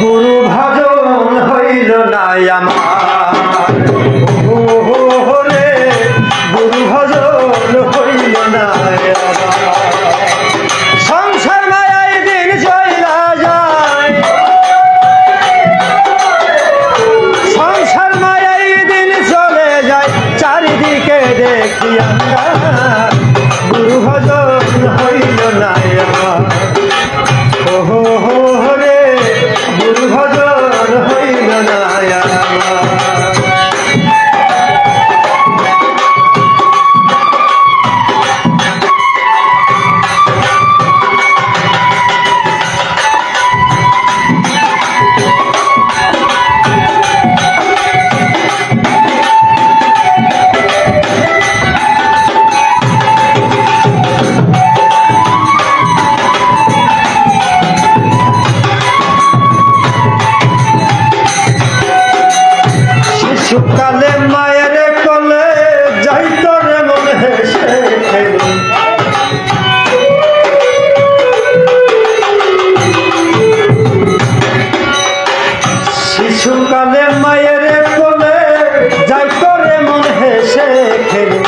গুরু ভজন হইল না আমার। গুরু ভজন হইল না মায়ায় দিন চইলা যায়। দিন চলে যায়, চারিদিকে শিশুকালে মায়ের কোলে যাই করে মন হেসে খেলে।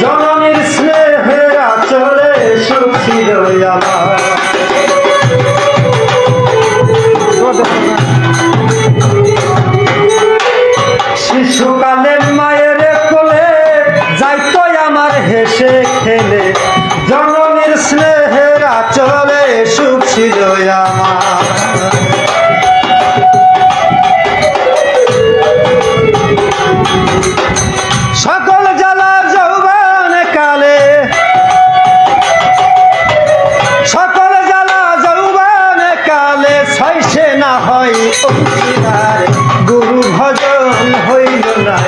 জননীর স্নেহের আচলে সুখ ছিল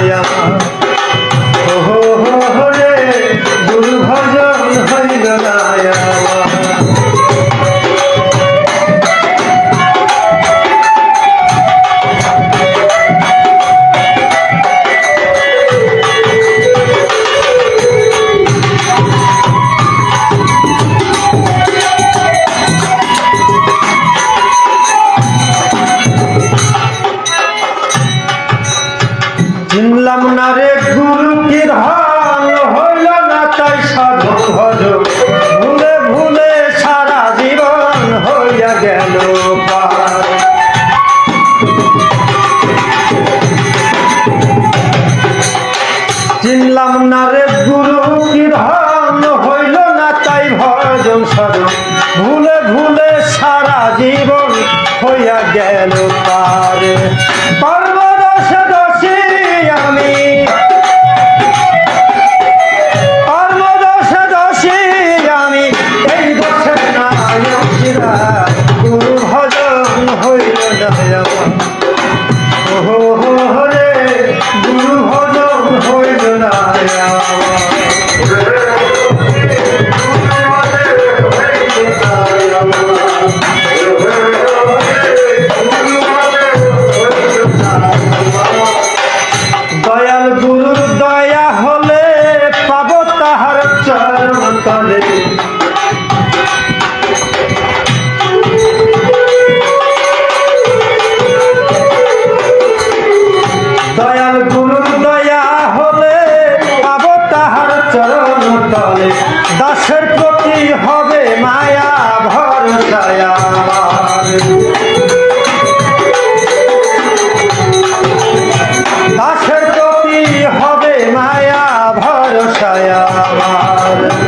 হইল চিনলাম না রে গুরু, কি ধন হইল না তাই সাধু ভজ। ভুলে ভুলে সারা জীবন হইয়া গেল চিনলাম না রে গুরু, কি ধন হইল না তাই ভজন সাধু ভুলে ভুলে সারা জীবন হইয়া গেল পারে। দাসের প্রতি হবে মায়া ভরসায় আমার।